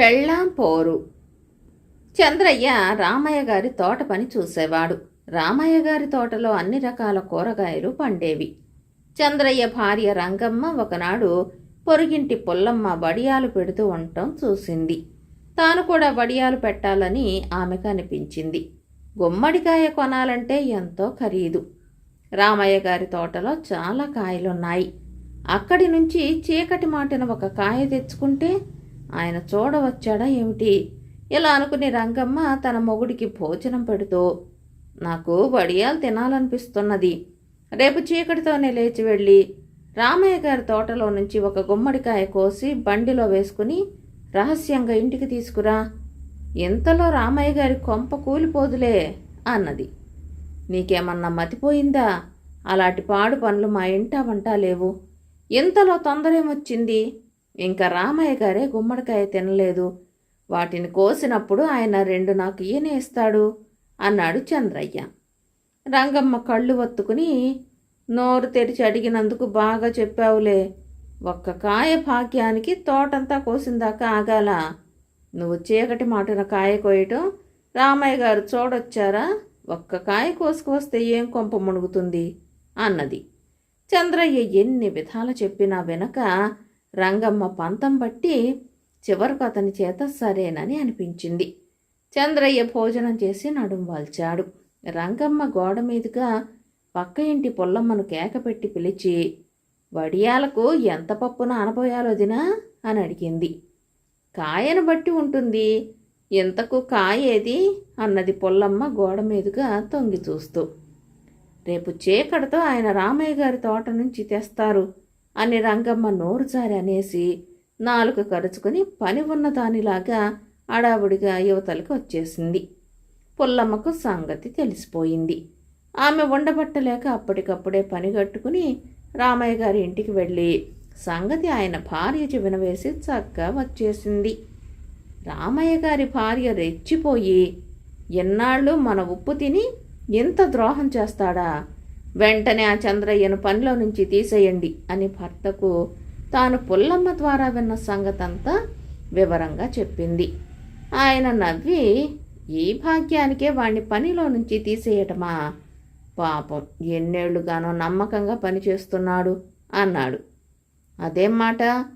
పెళ్ళాం పోరు. చంద్రయ్య రామయ్య గారి తోట పని చూసేవాడు. రామయ్య గారి తోటలో అన్ని రకాల కూరగాయలు పండేవి. చంద్రయ్య భార్య రంగమ్మ ఒకనాడు పొరుగింటి పుల్లమ్మ వడియాలు పెడుతూ ఉండటం చూసింది. తాను కూడా వడియాలు పెట్టాలని ఆమెకు అనిపించింది. గుమ్మడికాయ కొనాలంటే ఎంతో ఖరీదు. రామయ్య గారి తోటలో చాలా కాయలున్నాయి. అక్కడి నుంచి చీకటి మాటిన ఒక కాయ తెచ్చుకుంటే ఆయన చూడవచ్చాడా ఏమిటి? ఇలా అనుకుని రంగమ్మ తన మొగుడికి భోజనం పెడుతూ నాకు వడియాలు తినాలనిపిస్తున్నది. రేపు చీకటితోనే లేచి వెళ్ళి రామయ్య గారి తోటలో నుంచి ఒక గుమ్మడికాయ కోసి బండిలో వేసుకుని రహస్యంగా ఇంటికి తీసుకురా. ఇంతలో రామయ్య గారి కొంప కూలిపోదులే అన్నది. నీకేమన్నా మతిపోయిందా? అలాంటి పాడు పనులు మా ఇంట వంట లేవు. ఇంతలో తొందరేమొచ్చింది? ఇంకా రామయ్య గారే గుమ్మడికాయ తినలేదు. వాటిని కోసినప్పుడు ఆయన రెండు నాకు ఈయనే ఇస్తాడు అన్నాడు చంద్రయ్య. రంగమ్మ కళ్ళు ఒత్తుకుని నోరు తెరిచి అడిగినందుకు బాగా చెప్పావులే. ఒక్క కాయ భాగ్యానికి తోటంతా కోసిందాకా ఆగాల. నువ్వు చీకటి మాటన కాయ కోయటం రామయ్య గారు చూడొచ్చారా? ఒక్క కాయ కోసుకువస్తే ఏం కొంప మునుగుతుంది? అన్నది. చంద్రయ్య ఎన్ని విధాలు చెప్పినా వెనక రంగమ్మ పంతం బట్టి చివరకు అతని చేత సరేనని అనిపించింది. చంద్రయ్య భోజనం చేసి నడుం వాల్చాడు. రంగమ్మ గోడ మీదుగా పక్క ఇంటి పొల్లమ్మను కేకపెట్టి పిలిచి వడియాలకు ఎంత పప్పున అనబోయాలో దినా? అని అడిగింది. కాయను బట్టి ఉంటుంది. ఇంతకు కాయేది అన్నది పొల్లమ్మ గోడ మీదుగా తొంగి చూస్తూ. రేపు చీకటితో ఆయన రామయ్య గారి తోట నుంచి తెస్తారు. అని రంగమ్మ నోరు జారి అనేసి నాలుక కరుచుకుని పని ఉన్న దానిలాగా అడావుడిగా యువతలకు వచ్చేసింది. పుల్లమ్మకు సంగతి తెలిసిపోయింది. ఆమె ఉండబట్టలేక అప్పటికప్పుడే పని కట్టుకుని రామయ్య గారి ఇంటికి వెళ్ళి సంగతి ఆయన భార్య చెవిన వేసి చక్కగా వచ్చేసింది. రామయ్య గారి భార్య రెచ్చిపోయి ఎన్నాళ్ళు మన ఉప్పు తిని ఎంత ద్రోహం చేస్తాడా? వెంటనే ఆ చంద్రయ్యను పనిలో నుంచి తీసేయండి అని భర్తకు తాను పుల్లమ్మ ద్వారా విన్న సంగతంతా వివరంగా చెప్పింది. ఆయన నవ్వి ఈ భాగ్యానికే వాణ్ణి పనిలో నుంచి తీసేయటమా? పాపం ఎన్నేళ్ళుగానో నమ్మకంగా పనిచేస్తున్నాడు అన్నాడు. అదేం మాట?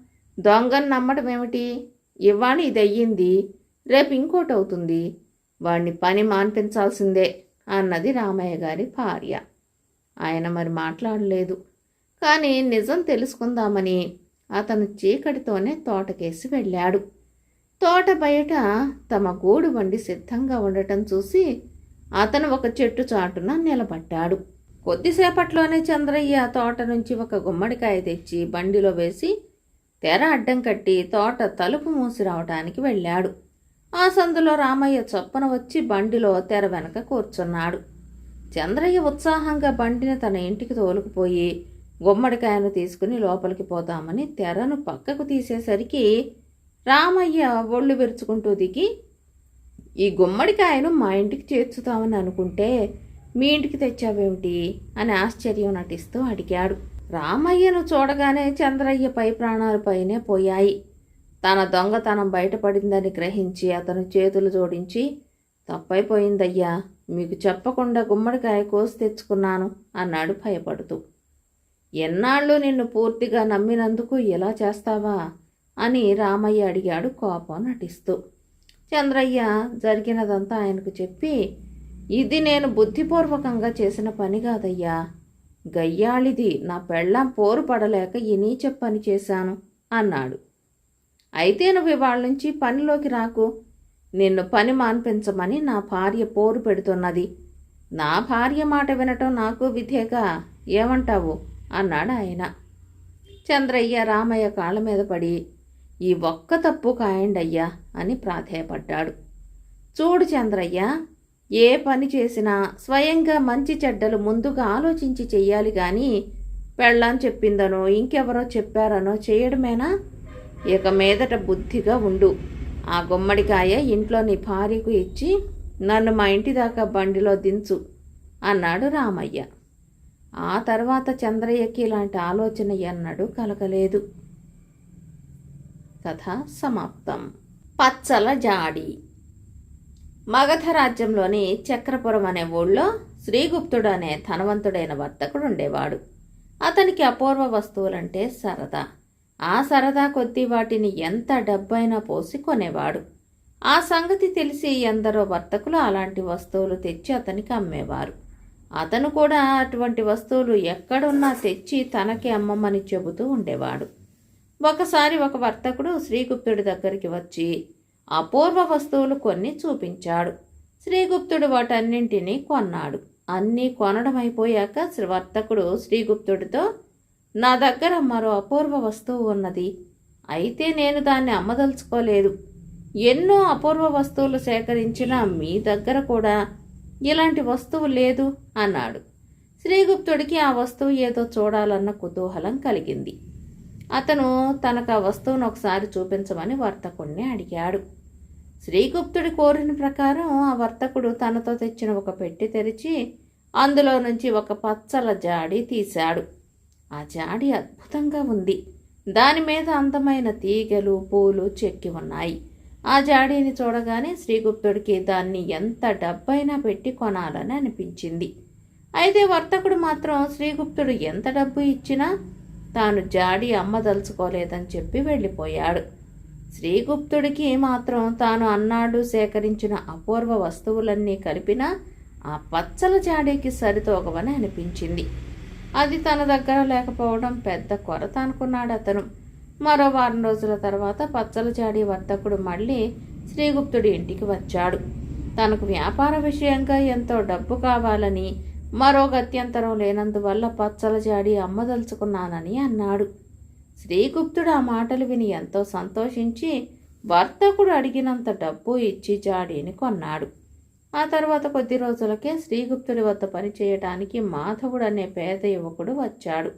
దొంగను నమ్మటం ఏమిటి? ఇవాళ ఇది అయ్యింది రేపు ఇంకోటి అవుతుంది వాణ్ణి పని మాన్పించాల్సిందే అన్నది రామయ్య గారి భార్య. ఆయన మరి మాట్లాడలేదు. కానీ నిజం తెలుసుకుందామని అతను చీకటితోనే తోటకేసి వెళ్ళాడు. తోట బయట తమ గూడు వండి సిద్ధంగా ఉండటం చూసి అతను ఒక చెట్టు చాటున నిలబడ్డాడు. కొద్దిసేపట్లోనే చంద్రయ్య తోట నుంచి ఒక గుమ్మడికాయ తెచ్చి బండిలో వేసి తెర అడ్డం కట్టి తోట తలుపు మూసి రావటానికి వెళ్ళాడు. ఆ సందులో రామయ్య చొప్పన వచ్చి బండిలో తెర వెనక కూర్చున్నాడు. చంద్రయ్య ఉత్సాహంగా బండిని తన ఇంటికి తోలుకుపోయి గుమ్మడికాయను తీసుకుని లోపలికి పోదామని తెరను పక్కకు తీసేసరికి రామయ్య ఒళ్ళు విరుచుకుంటూ దిగి ఈ గుమ్మడికాయను మా ఇంటికి చేర్చుతామని అనుకుంటే మీ ఇంటికి తెచ్చావేమిటి? అని ఆశ్చర్యం నటిస్తూ అడిగాడు. రామయ్యను చూడగానే చంద్రయ్య పై ప్రాణాలపైనే పోయాయి. తన దొంగతనం బయటపడిందని గ్రహించి అతను చేతులు జోడించి తప్పైపోయిందయ్యా. మీకు చెప్పకుండా గుమ్మడికాయ కోసి తెచ్చుకున్నాను అన్నాడు భయపడుతూ. ఎన్నాళ్ళు నిన్ను పూర్తిగా నమ్మినందుకు ఇలా చేస్తావా? అని రామయ్య అడిగాడు కోపం నటిస్తూ. చంద్రయ్య జరిగినదంతా ఆయనకు చెప్పి ఇది నేను బుద్ధిపూర్వకంగా చేసిన పని కాదయ్యా. గయ్యాళిది నా పెళ్ళాం పోరు పడలేక ఈ నీచ పని చేశాను అన్నాడు. అయితే నువ్వు ఇవాళ నుంచి పనిలోకి రాకు నిన్ను పని మాన్పించమని నా భార్య పోరు పెడుతున్నది. నా భార్య మాట వినటం నాకు విధేక ఏమంటావు? అన్నాడు ఆయన. చంద్రయ్య రామయ్య కాళ్ళ మీద పడి ఈ ఒక్క తప్పు కాయండయ్యా అని ప్రాధేయపడ్డాడు. చూడు చంద్రయ్య ఏ పని చేసినా స్వయంగా మంచి చెడ్డలు ముందుగా ఆలోచించి చెయ్యాలి కానీ పెళ్ళాం చెప్పిందనో ఇంకెవరో చెప్పారనో చేయడమేనా? ఇక మీదట బుద్ధిగా ఉండు. ఆ గుమ్మడికాయ ఇంట్లోని భార్యకు ఇచ్చి నన్ను మా ఇంటి దాకా బండిలో దించు అన్నాడు రామయ్య. ఆ తర్వాత చంద్రయ్యకి ఇలాంటి ఆలోచన ఎన్నడూ కలగలేదు. కథ సమాప్తం. పచ్చల జాడి. మగధ రాజ్యంలోని చక్రపురం అనే ఊళ్ళో శ్రీగుప్తుడు అనే ధనవంతుడైన వర్తకుడు ఉండేవాడు. అతనికి అపూర్వ వస్తువులంటే సరదా. ఆ సరదా కొద్దీ వాటిని ఎంత డబ్బైనా పోసి కొనేవాడు. ఆ సంగతి తెలిసి ఎందరో వర్తకులు అలాంటి వస్తువులు తెచ్చి అతనికి అమ్మేవారు. అతను కూడా అటువంటి వస్తువులు ఎక్కడున్నా తెచ్చి తనకి అమ్మమని చెబుతూ ఉండేవాడు. ఒకసారి ఒక వర్తకుడు శ్రీగుప్తుడి దగ్గరికి వచ్చి అపూర్వ వస్తువులు కొన్ని చూపించాడు. శ్రీగుప్తుడు వాటన్నింటినీ కొన్నాడు. అన్నీ కొనడం అయిపోయాక శ్రీ వర్తకుడు శ్రీగుప్తుడితో నా దగ్గర మరో అపూర్వ వస్తువు ఉన్నది. అయితే నేను దాన్ని అమ్మదలుచుకోలేదు. ఎన్నో అపూర్వ వస్తువులు సేకరించిన మీ దగ్గర కూడా ఇలాంటి వస్తువు లేదు అన్నాడు. శ్రీగుప్తుడికి ఆ వస్తువు ఏదో చూడాలన్న కుతూహలం కలిగింది. అతను తనకు ఆ వస్తువును ఒకసారి చూపించమని వర్తకుడిని అడిగాడు. శ్రీగుప్తుడి కోరిన ప్రకారం ఆ వర్తకుడు తనతో తెచ్చిన ఒక పెట్టి తెరిచి అందులో నుంచి ఒక పచ్చల జాడి తీశాడు. ఆ జాడి అద్భుతంగా ఉంది. దాని మీద అందమైన తీగలు పూలు చెక్కి ఉన్నాయి. ఆ జాడీని చూడగానే శ్రీగుప్తుడికి దాన్ని ఎంత డబ్బైనా పెట్టి కొనాలని అనిపించింది. అయితే వర్తకుడు మాత్రం శ్రీగుప్తుడు ఎంత డబ్బు ఇచ్చినా తాను జాడి అమ్మదలుచుకోలేదని చెప్పి వెళ్ళిపోయాడు. శ్రీగుప్తుడికి మాత్రం తాను అన్నాడు సేకరించిన అపూర్వ వస్తువులన్నీ కలిపినా ఆ పచ్చల జాడీకి సరితోగవని అనిపించింది. అది తన దగ్గర లేకపోవడం పెద్ద కొరత అనుకున్నాడు అతను. మరో వారం రోజుల తర్వాత పచ్చల జాడి వర్తకుడు మళ్ళీ శ్రీగుప్తుడి ఇంటికి వచ్చాడు. తనకు వ్యాపార విషయంగా ఎంతో డబ్బు కావాలని మరో గత్యంతరం లేనందువల్ల పచ్చల జాడి అమ్మదలుచుకున్నానని అన్నాడు. శ్రీగుప్తుడు ఆ మాటలు విని ఎంతో సంతోషించి వర్తకుడు అడిగినంత డబ్బు ఇచ్చి జాడీని కొన్నాడు. ఆ తర్వాత కొద్ది రోజులకే శ్రీగుప్తుడి వద్ద పనిచేయటానికి మాధవుడు అనే పేద యువకుడు వచ్చాడు.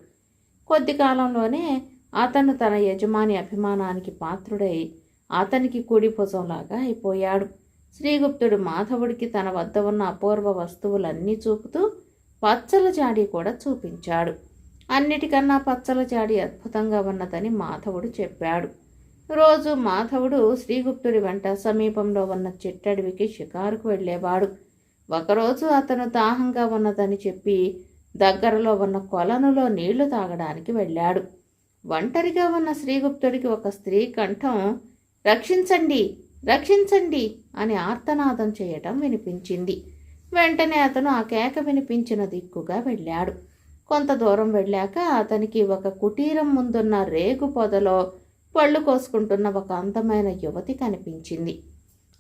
కొద్ది కాలంలోనే అతను తన యజమాని అభిమానానికి పాత్రుడై అతనికి కుడి భుజంలాగా అయిపోయాడు. శ్రీగుప్తుడు మాధవుడికి తన వద్ద ఉన్న అపూర్వ వస్తువులన్నీ చూపుతూ పచ్చల జాడి కూడా చూపించాడు. అన్నిటికన్నా పచ్చల జాడి అద్భుతంగా ఉన్నదని మాధవుడు చెప్పాడు. రోజు మాధవుడు శ్రీగుప్తుడి వెంట సమీపంలో ఉన్న చిట్టడవికి షికారుకు వెళ్ళేవాడు. ఒకరోజు అతను దాహంగా ఉన్నదని చెప్పి దగ్గరలో ఉన్న కొలనులో నీళ్ళు తాగడానికి వెళ్ళాడు. ఒంటరిగా ఉన్న శ్రీగుప్తుడికి ఒక స్త్రీ కంఠం రక్షించండి రక్షించండి అని ఆర్తనాదం చేయటం వినిపించింది. వెంటనే అతను ఆ కేక వినిపించిన దిక్కుగా వెళ్ళాడు. కొంత దూరం వెళ్ళాక అతనికి ఒక కుటీరం ముందున్న రేగు పొదలో పళ్ళు కోసుకుంటున్న ఒక అందమైన యువతి కనిపించింది.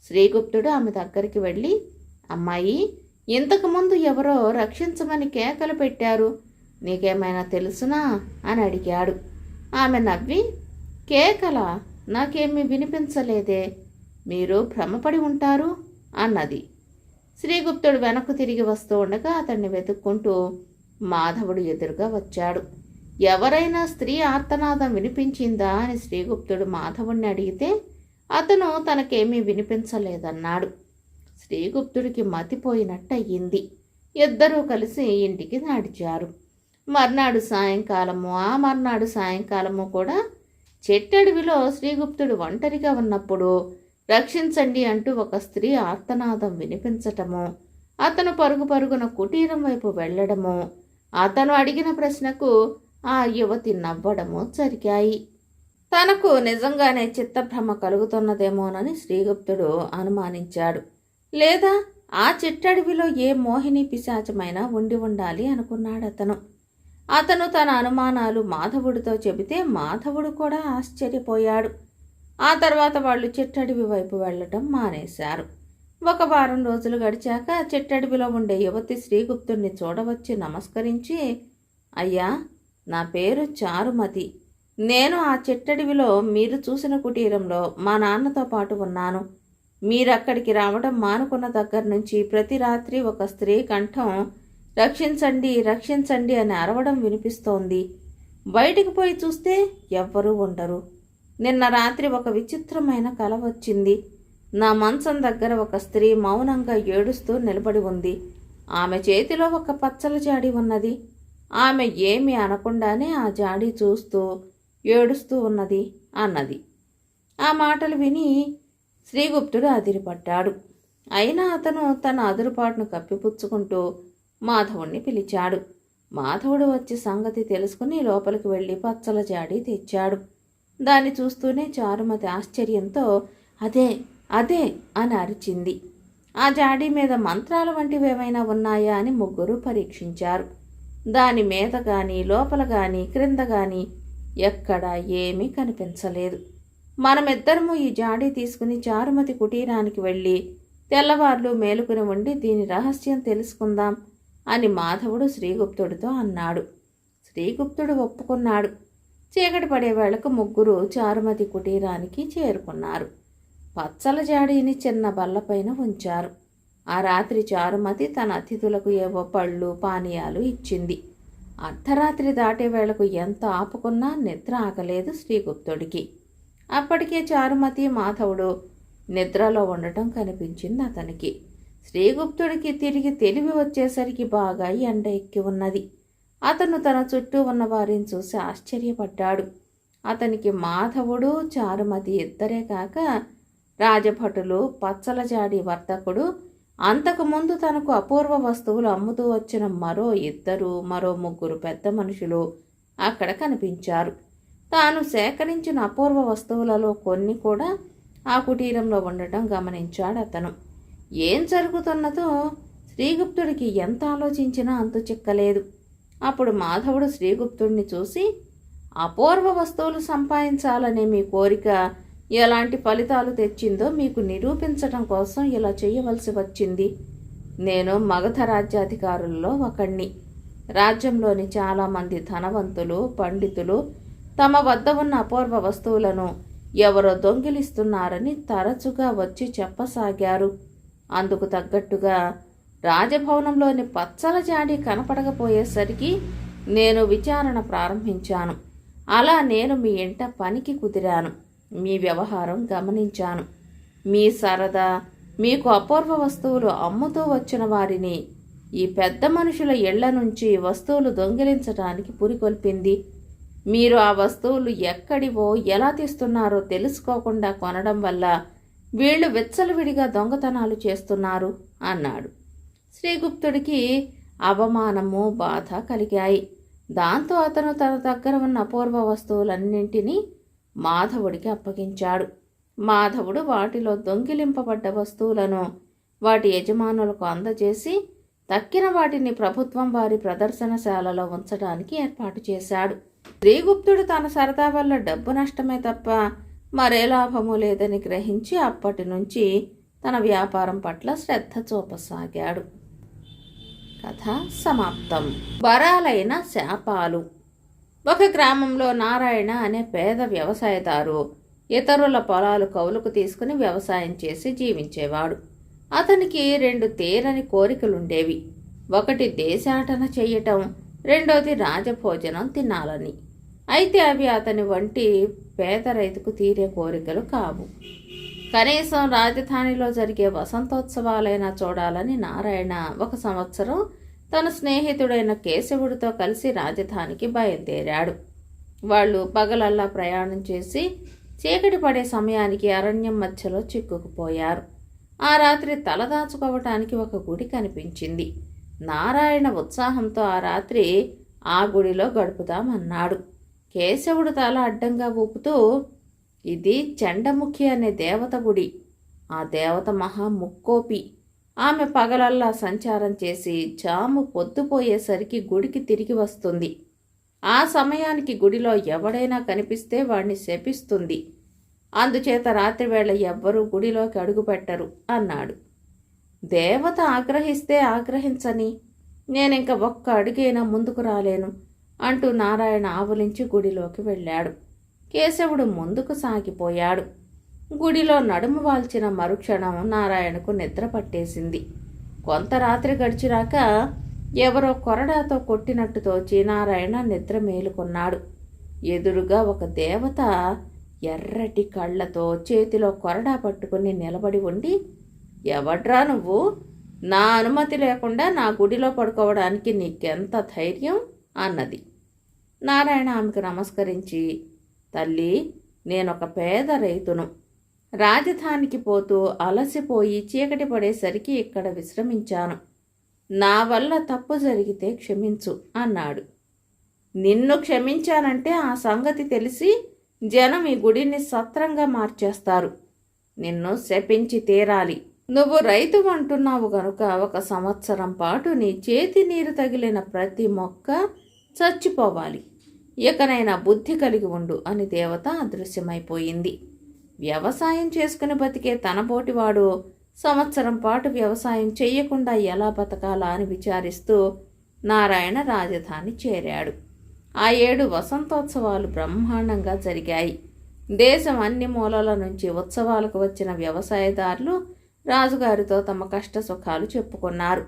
శ్రీగుప్తుడు ఆమె దగ్గరికి వెళ్ళి అమ్మాయి ఇంతకుముందు ఎవరో రక్షించమని కేకలు పెట్టారు. నీకేమైనా తెలుసునా? అని అడిగాడు. ఆమె నవ్వి కేకల? నాకేమీ వినిపించలేదే. మీరు భ్రమపడి ఉంటారు? అన్నది. శ్రీగుప్తుడు వెనక్కు తిరిగి వస్తూ ఉండగా అతన్ని వెతుక్కుంటూ మాధవుడు ఎదురుగా వచ్చాడు. ఎవరైనా స్త్రీ ఆర్తనాదం వినిపించిందా అని శ్రీగుప్తుడు మాధవుణ్ణి అడిగితే అతను తనకేమీ వినిపించలేదన్నాడు. శ్రీగుప్తుడికి మతిపోయినట్టయింది ఇద్దరూ కలిసి ఇంటికి నడిచారు. మర్నాడు సాయంకాలము ఆ మర్నాడు సాయంకాలము కూడా చెట్టడవిలో శ్రీగుప్తుడు ఒంటరిగా ఉన్నప్పుడు రక్షించండి అంటూ ఒక స్త్రీ ఆర్తనాదం వినిపించటము అతను పరుగు పరుగున కుటీరం వైపు వెళ్ళడము అతను అడిగిన ప్రశ్నకు ఆ యువతి నవ్వడము జరిగాయి. తనకు నిజంగానే చిత్తభ్రమ కలుగుతున్నదేమోనని శ్రీగుప్తుడు అనుమానించాడు. లేదా ఆ చిట్టడవిలో ఏ మోహిని పిశాచమైనా ఉండి ఉండాలి అనుకున్నాడు అతను అతను తన అనుమానాలు మాధవుడితో చెబితే మాధవుడు కూడా ఆశ్చర్యపోయాడు. ఆ తర్వాత వాళ్ళు చిట్టడివి వైపు వెళ్ళటం మానేశారు. ఒక వారం రోజులు గడిచాక చిట్టడివిలో ఉండే యువతి శ్రీగుప్తుణ్ణి చూడవచ్చి నమస్కరించి అయ్యా నా పేరు చారుమతి. నేను ఆ చిట్టడవిలో మీరు చూసిన కుటీరంలో మా నాన్నతో పాటు ఉన్నాను. మీరక్కడికి రావడం మానుకున్న దగ్గర నుంచి ప్రతి రాత్రి ఒక స్త్రీ కంఠం రక్షించండి రక్షించండి అని అరవడం వినిపిస్తోంది. బయటికి పోయి చూస్తే ఎవ్వరూ ఉండరు. నిన్న రాత్రి ఒక విచిత్రమైన కల వచ్చింది. నా మంచం దగ్గర ఒక స్త్రీ మౌనంగా ఏడుస్తూ నిలబడి ఉంది. ఆమె చేతిలో ఒక పచ్చల జాడి ఉన్నది. ఆమె ఏమి అనకుండానే ఆ జాడి చూస్తూ ఏడుస్తూ ఉన్నది అన్నది. ఆ మాటలు విని శ్రీగుప్తుడు అదిరిపడ్డాడు. అయినా అతను తన అదురుపాటును కప్పిపుచ్చుకుంటూ మాధవుణ్ణి పిలిచాడు. మాధవుడు వచ్చి సంగతి తెలుసుకుని లోపలికి వెళ్ళి పచ్చల జాడి తెచ్చాడు. దాన్ని చూస్తూనే చారుమతి ఆశ్చర్యంతో అదే అదే అని అరిచింది. ఆ జాడీ మీద మంత్రాల వంటివి ఏమైనా ఉన్నాయా అని ముగ్గురు పరీక్షించారు. దాని మీద కానీ లోపల కానీ క్రింద కానీ ఎక్కడా ఏమీ కనిపించలేదు. మనమిద్దరము ఈ జాడీ తీసుకుని చారుమతి కుటీరానికి వెళ్ళి తెల్లవార్లు మేలుకుని ఉండి దీని రహస్యం తెలుసుకుందాం అని మాధవుడు శ్రీగుప్తుడితో అన్నాడు. శ్రీగుప్తుడు ఒప్పుకున్నాడు. చీకటి పడే వేళకు ముగ్గురు చారుమతి కుటీరానికి చేరుకున్నారు. పచ్చల జాడీని చిన్న బల్లపైన ఉంచారు. ఆ రాత్రి చారుమతి తన అతిథులకు ఏవో పళ్ళు పానీయాలు ఇచ్చింది. అర్ధరాత్రి దాటే వేళకు ఎంత ఆపుకున్నా నిద్ర ఆగలేదు శ్రీగుప్తుడికి. అప్పటికే చారుమతి మాధవుడు నిద్రలో ఉండటం కనిపించింది అతనికి. శ్రీగుప్తుడికి తిరిగి తెలివి వచ్చేసరికి బాగా ఎండ ఎక్కి ఉన్నది. అతను తన చుట్టూ ఉన్న వారిని చూసి ఆశ్చర్యపడ్డాడు. అతనికి మాధవుడు చారుమతి ఇద్దరే కాక రాజభటులు పచ్చలజాడి వర్తకుడు అంతకుముందు తనకు అపూర్వ వస్తువులు అమ్ముతూ వచ్చిన మరో ఇద్దరు మరో ముగ్గురు పెద్ద మనుషులు అక్కడ కనిపించారు. తాను సేకరించిన అపూర్వ వస్తువులలో కొన్ని కూడా ఆ కుటీరంలో ఉండటం గమనించాడు అతను. ఏం జరుగుతున్నదో శ్రీగుప్తుడికి ఎంత ఆలోచించినా అంతు చిక్కలేదు. అప్పుడు మాధవుడు శ్రీగుప్తుడిని చూసి అపూర్వ వస్తువులు సంపాదించాలనే మీ కోరిక ఎలాంటి ఫలితాలు తెచ్చిందో మీకు నిరూపించటం కోసం ఇలా చేయవలసి వచ్చింది. నేను మగధ రాజ్యాధికారుల్లో ఒకణ్ణి. రాజ్యంలోని చాలామంది ధనవంతులు పండితులు తమ వద్ద ఉన్న అపూర్వ వస్తువులను ఎవరో దొంగిలిస్తున్నారని తరచుగా వచ్చి చెప్పసాగారు. అందుకు తగ్గట్టుగా రాజభవనంలోని పచ్చల జాడి కనపడకపోయేసరికి నేను విచారణ ప్రారంభించాను. అలా నేను మీ ఇంట పనికి కుదిరాను. మీ వ్యవహారం గమనించాను. మీ సరదా మీకు అపూర్వ వస్తువులు అమ్ముతూ వచ్చిన వారిని ఈ పెద్ద మనుషుల ఇళ్ళ నుంచి వస్తువులు దొంగిలించడానికి పురికొల్పింది. మీరు ఆ వస్తువులు ఎక్కడివో ఎలా తీస్తున్నారో తెలుసుకోకుండా కొనడం వల్ల వీళ్ళు విచ్చలవిడిగా దొంగతనాలు చేస్తున్నారు అన్నాడు. శ్రీగుప్తుడికి అవమానము బాధ కలిగాయి. దాంతో అతను తన దగ్గర ఉన్న అపూర్వ వస్తువులన్నింటినీ మాధవుడికి అప్పగించాడు. మాధవుడు వాటిలో దొంగిలింపబడ్డ వస్తువులను వాటి యజమానులకు అందజేసి తక్కిన వాటిని ప్రభుత్వం వారి ప్రదర్శనశాలలో ఉంచడానికి ఏర్పాటు చేశాడు. శ్రీగుప్తుడు తన సరదా వల్ల డబ్బు నష్టమే తప్ప మరే లాభము లేదని గ్రహించి అప్పటి నుంచి తన వ్యాపారం పట్ల శ్రద్ధ చూపసాగాడు. కథ సమాప్తం. వరాలైన శాపాలు. ఒక గ్రామంలో నారాయణ అనే పేద వ్యవసాయదారు ఇతరుల పొలాలు కౌలుకు తీసుకుని వ్యవసాయం చేసి జీవించేవాడు. అతనికి రెండు తీరని కోరికలుండేవి. ఒకటి దేశాటన చెయ్యటం రెండోది రాజభోజనం తినాలని. అయితే అవి అతని వంటి పేద రైతుకు తీరే కోరికలు కావు. కనీసం రాజధానిలో జరిగే వసంతోత్సవాలైనా చూడాలని నారాయణ ఒక సంవత్సరం తన స్నేహితుడైన కేశవుడితో కలిసి రాజధానికి బయలుదేరాడు. వాళ్ళు పగలల్లా ప్రయాణం చేసి చీకటి పడే సమయానికి అరణ్యం మధ్యలో చిక్కుకుపోయారు. ఆ రాత్రి తలదాచుకోవటానికి ఒక గుడి కనిపించింది. నారాయణ ఉత్సాహంతో ఆ రాత్రి ఆ గుడిలో గడుపుదామన్నాడు. కేశవుడు తల అడ్డంగా ఊపుతూ ఇది చండముఖి అనే దేవత గుడి. ఆ దేవత మహా ముక్కోపి. ఆమె పగలల్లా సంచారం చేసి జాము పొద్దుపోయేసరికి గుడికి తిరిగి వస్తుంది. ఆ సమయానికి గుడిలో ఎవడైనా కనిపిస్తే వాణ్ణి శపిస్తుంది. అందుచేత రాత్రివేళ ఎవ్వరూ గుడిలోకి అడుగుపెట్టరు అన్నాడు. దేవత ఆగ్రహిస్తే ఆగ్రహించని నేనింక ఒక్క అడుగైనా ముందుకు రాలేను అంటూ నారాయణ ఆవులించి గుడిలోకి వెళ్ళాడు. కేశవుడు ముందుకు సాగిపోయాడు. గుడిలో నడుము వాల్చిన మరుక్షణం నారాయణకు నిద్ర పట్టేసింది. కొంత రాత్రి గడిచినాక ఎవరో కొరడాతో కొట్టినట్టు తోచి నారాయణ నిద్ర మేలుకున్నాడు. ఎదురుగా ఒక దేవత ఎర్రటి కళ్ళతో చేతిలో కొరడా పట్టుకుని నిలబడి ఉండి ఎవడ్రా నువ్వు? నా అనుమతి లేకుండా నా గుడిలో పడుకోవడానికి నీకెంత ధైర్యం అన్నది. నారాయణ ఆమెకు నమస్కరించి తల్లి నేనొక పేద రైతును. రాజధానికి పోతూ అలసిపోయి చీకటి పడేసరికి ఇక్కడ విశ్రమించాను. నా వల్ల తప్పు జరిగితే క్షమించు అన్నాడు. నిన్ను క్షమించానంటే ఆ సంగతి తెలిసి జనం ఈ గుడిని సత్రంగా మార్చేస్తారు. నిన్ను శపించి తీరాలి. నువ్వు రైతు అంటున్నావు గనుక ఒక సంవత్సరం పాటు నీ చేతి నీరు తగిలిన ప్రతి మొక్క చచ్చిపోవాలి. ఇకనైనా బుద్ధి కలిగి ఉండు అని దేవత అదృశ్యమైపోయింది. వ్యవసాయం చేసుకుని బతికే తనపోటివాడు సంవత్సరం పాటు వ్యవసాయం చెయ్యకుండా ఎలా బతకాలా అని విచారిస్తూ నారాయణ రాజధాని చేరాడు. ఆ ఏడు వసంతోత్సవాలు బ్రహ్మాండంగా జరిగాయి. దేశం అన్ని మూలల నుంచి ఉత్సవాలకు వచ్చిన వ్యవసాయదారులు రాజుగారితో తమ కష్ట సుఖాలు చెప్పుకున్నారు.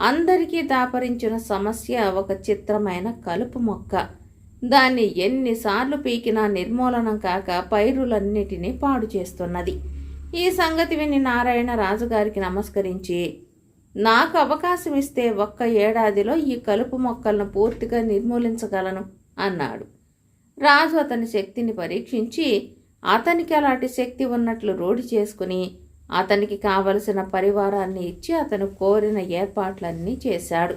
అందరికీ దాపరించిన సమస్య ఒక చిత్రమైన కలుపు మొక్క. దాన్ని ఎన్నిసార్లు పీకినా నిర్మూలనం కాక పైరులన్నిటినీ పాడు చేస్తున్నది. ఈ సంగతి విని నారాయణ రాజుగారికి నమస్కరించి నాకు అవకాశం ఇస్తే ఒక్క ఏడాదిలో ఈ కలుపు మొక్కలను పూర్తిగా నిర్మూలించగలను అన్నాడు. రాజు అతని శక్తిని పరీక్షించి అతనికి అలాంటి శక్తి ఉన్నట్లు రూఢి చేసుకుని అతనికి కావలసిన పరివారాన్ని ఇచ్చి అతను కోరిన ఏర్పాట్లన్నీ చేశాడు.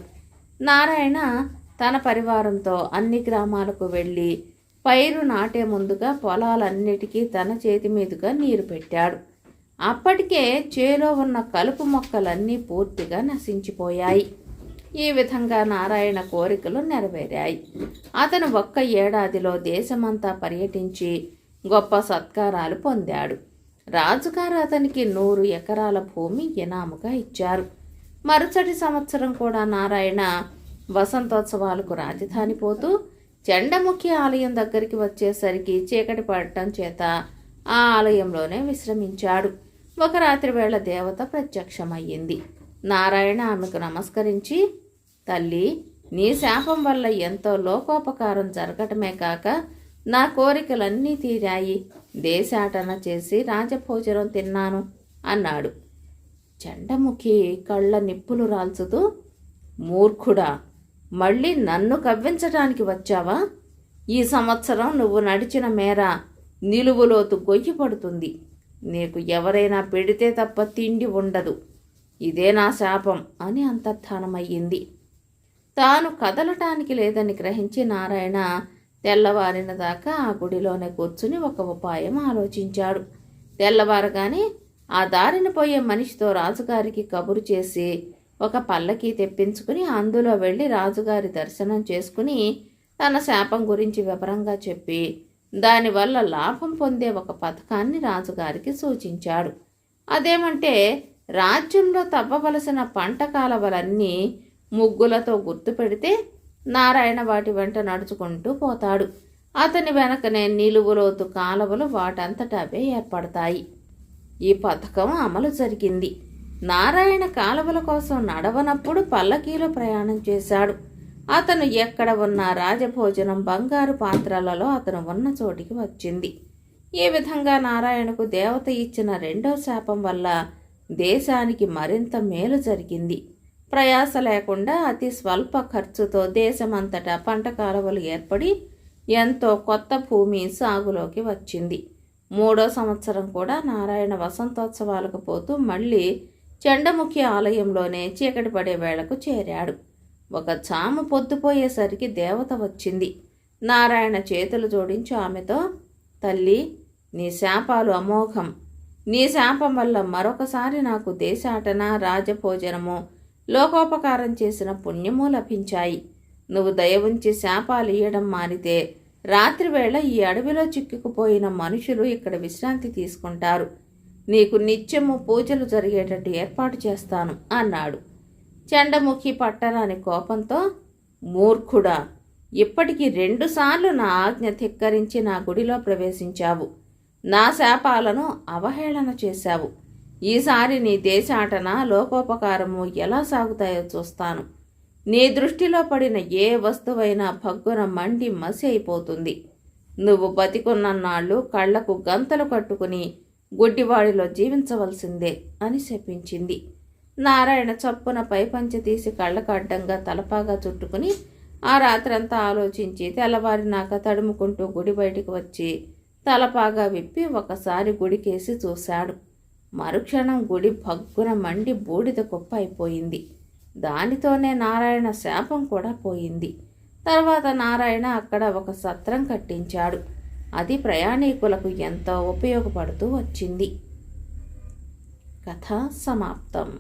నారాయణ తన పరివారంతో అన్ని గ్రామాలకు వెళ్ళి పైరు నాటే ముందుగా పొలాలన్నిటికీ తన చేతి మీదుగా నీరు పెట్టాడు. అప్పటికే చేలో ఉన్న కలుపు మొక్కలన్నీ పూర్తిగా నశించిపోయాయి. ఈ విధంగా నారాయణ కోరికలు నెరవేరాయి. అతను ఒక్క ఏడాదిలో దేశమంతా పర్యటించి గొప్ప సత్కారాలు పొందాడు. రాజుగారు అతనికి నూరు ఎకరాల భూమి ఇనాముగా ఇచ్చారు. మరుసటి సంవత్సరం కూడా నారాయణ వసంతోత్సవాలకు రాజధాని పోతూ చెండముఖి ఆలయం దగ్గరికి వచ్చేసరికి చీకటి పడటం చేత ఆ ఆలయంలోనే విశ్రమించాడు. ఒక రాత్రి వేళ దేవత ప్రత్యక్షమయ్యింది. నారాయణ ఆమెకు నమస్కరించి తల్లి నీ శాపం వల్ల ఎంతో లోకోపకారం జరగటమే కాక నా కోరికలన్నీ తీరాయి. దేశాటన చేసి రాజభోజనం తిన్నాను అన్నాడు. చండముఖి కళ్ళ నిప్పులు రాల్చుతూ మూర్ఖుడా మళ్ళీ నన్ను కవ్వించటానికి వచ్చావా? ఈ సంవత్సరం నువ్వు నడిచిన మేర నిలువులోతు గొయ్యి పడుతుంది. నీకు ఎవరైనా పెడితే తప్ప తిండి ఉండదు. ఇదే నా శాపం అని అంతర్ధానమయ్యింది తాను కదలటానికి లేదని గ్రహించి నారాయణ తెల్లవారిన దాకా ఆ గుడిలోనే కూర్చుని ఒక ఉపాయం ఆలోచించాడు. తెల్లవారగానే ఆ దారిన పోయే మనిషితో రాజుగారికి కబురు చేసి ఒక పల్లకి తెప్పించుకుని అందులో వెళ్ళి రాజుగారి దర్శనం చేసుకుని తన శాపం గురించి వివరంగా చెప్పి దానివల్ల లాభం పొందే ఒక పథకాన్ని రాజుగారికి సూచించాడు. అదేమంటే రాజ్యంలో తవ్వవలసిన పంట కాలవలన్నీ ముగ్గులతో గుర్తు పెడితే నారాయణ వాటి వెంట నడుచుకుంటూ పోతాడు. అతని వెనకనే నిలువులోతు కాలవలు వాటంతట అవే ఏర్పడతాయి. ఈ పథకం అమలు జరిగింది. నారాయణ కాలువల కోసం నడవనప్పుడు పల్లకీలో ప్రయాణం చేశాడు. అతను ఎక్కడ ఉన్న రాజభోజనం బంగారు పాత్రలలో అతను ఉన్న చోటికి వచ్చింది. ఈ విధంగా నారాయణకు దేవత ఇచ్చిన రెండో శాపం వల్ల దేశానికి మరింత మేలు జరిగింది. ప్రయాస లేకుండా అతి స్వల్ప ఖర్చుతో దేశమంతటా పంట కాలువలు ఏర్పడి ఎంతో కొత్త భూమి సాగులోకి వచ్చింది. మూడో సంవత్సరం కూడా నారాయణ వసంతోత్సవాలకు పోతూ మళ్ళీ చెండముఖి ఆలయంలోనే చీకటి పడే వేళకు చేరాడు. ఒక చాము పొద్దుపోయేసరికి దేవత వచ్చింది. నారాయణ చేతులు జోడించి ఆమెతో తల్లి నీ శాపాలు అమోఘం. నీ శాపం వల్ల మరొకసారి నాకు దేశాటన రాజభోజనము లోకోపకారం చేసిన పుణ్యము లభించాయి. నువ్వు దయ ఉంచి శాపాలు ఇయ్యడం మానితే రాత్రివేళ ఈ అడవిలో చిక్కుకుపోయిన మనుషులు ఇక్కడ విశ్రాంతి తీసుకుంటారు. నీకు నిత్యము పూజలు జరిగేటట్టు ఏర్పాటు చేస్తాను అన్నాడు. చండముఖి పట్టరాని కోపంతో మూర్ఖుడా ఇప్పటికీ రెండుసార్లు నా ఆజ్ఞ ధిక్కరించి నా గుడిలో ప్రవేశించావు. నా శాపాలను అవహేళన చేశావు. ఈసారి నీ దేశాటన లోకోపకారము ఎలా సాగుతాయో చూస్తాను. నీ దృష్టిలో పడిన ఏ వస్తువైనా భగ్గున మండి మసి అయిపోతుంది. నువ్వు బతికున్నన్నాళ్ళు కళ్ళకు గంతలు కట్టుకుని గుడ్డివాడిలో జీవించవలసిందే అని శపించింది. నారాయణ చప్పున పైపంచె తీసి కళ్ళకు అడ్డంగా తలపాగా చుట్టుకుని ఆ రాత్రంతా ఆలోచించి తెల్లవారినాక తడుముకుంటూ గుడి బయటికి వచ్చి తలపాగా విప్పి ఒకసారి గుడికేసి చూశాడు. మరుక్షణం గుడి భగ్గున మండి బూడిద కుప్ప అయిపోయింది. దానితోనే నారాయణ శాపం కూడా పోయింది. తర్వాత నారాయణ అక్కడ ఒక సత్రం కట్టించాడు. అది ప్రయాణికులకు ఎంతో ఉపయోగపడుతూ వచ్చింది. కథ సమాప్తం.